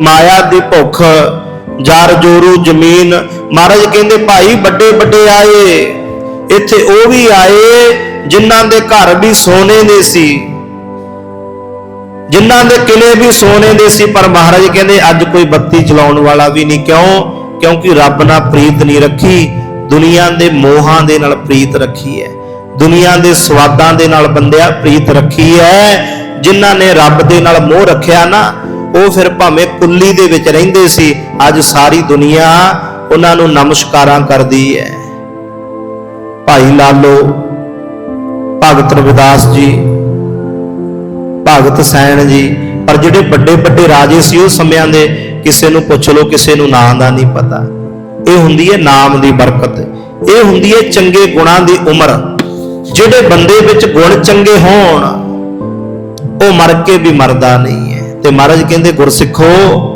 ਮਾਇਆ ਦੀ ਭੁੱਖ, ਜਰ ਜੋਰੂ ਜ਼ਮੀਨ। ਮਹਾਰਾਜ ਕਹਿੰਦੇ, ਭਾਈ, ਵੱਡੇ ਵੱਡੇ ਆਏ। ਇੱਥੇ ਉਹ ਵੀ ਆਏ ਜਿਨ੍ਹਾਂ ਦੇ ਘਰ ਵੀ ਸੋਨੇ ਦੇ ਸੀ। ਜਿਨ੍ਹਾਂ ਦੇ ਕਿਲੇ ਵੀ ਸੋਨੇ ਦੇ ਸੀ। ਪਰ ਮਹਾਰਾਜ ਕਹਿੰਦੇ, ਅੱਜ ਕੋਈ ਬੱਤੀ ਚਲਾਉਣ ਵਾਲਾ ਵੀ ਨਹੀਂ। ਕਿਉਂ? ਕਿਉਂਕਿ ਰੱਬ ਨਾਲ ਪ੍ਰੀਤ ਨਹੀਂ ਰੱਖੀ। ਦੁਨੀਆ ਦੇ ਮੋਹਾਂ ਦੇ ਨਾਲ ਪ੍ਰੀਤ ਰੱਖੀ ਹੈ। ਦੁਨੀਆ ਦੇ ਸਵਾਦਾਂ ਦੇ ਨਾਲ ਬੰਦਿਆ ਪ੍ਰੀਤ ਰੱਖੀ ਹੈ। ਜਿਨ੍ਹਾਂ ਨੇ ਰੱਬ ਦੇ ਨਾਲ ਮੋਹ ਰੱਖਿਆ ਨਾ ਉਹ ਫਿਰ ਭਾਵੇਂ ਕੁੱਲੀ ਦੇ ਵਿੱਚ ਰਹਿੰਦੇ ਸੀ, ਅੱਜ ਸਾਰੀ ਦੁਨੀਆ ਉਹਨਾਂ ਨੂੰ ਨਮਸਕਾਰਾਂ ਕਰਦੀ ਹੈ। ਭਾਈ ਲਾਲੋ, ਭਗਤ ਰਵਿਦਾਸ ਜੀ, ਭਗਤ ਸੈਣ ਜੀ, ਪਰ ਜਿਹੜੇ ਵੱਡੇ ਵੱਡੇ ਰਾਜੇ ਸੀ ਉਹ ਸਮਿਆਂ ਦੇ, ਕਿਸੇ ਨੂੰ ਪੁੱਛ ਲਓ, ਕਿਸੇ ਨੂੰ ਨਾਂ ਦਾ ਨਹੀਂ ਪਤਾ। ਇਹ ਹੁੰਦੀ ਹੈ ਨਾਮ ਦੀ ਬਰਕਤ। ਇਹ ਹੁੰਦੀ ਹੈ ਚੰਗੇ ਗੁਣਾਂ ਦੀ ਉਮਰ। ਜਿਹੜੇ ਬੰਦੇ ਵਿੱਚ ਗੁਣ ਚੰਗੇ ਹੋਣ, ਉਹ ਮਰ ਕੇ ਵੀ ਮਰਦਾ ਨਹੀਂ ਹੈ। ਤੇ ਮਹਾਰਾਜ ਕਹਿੰਦੇ ਗੁਰਸਿੱਖੋ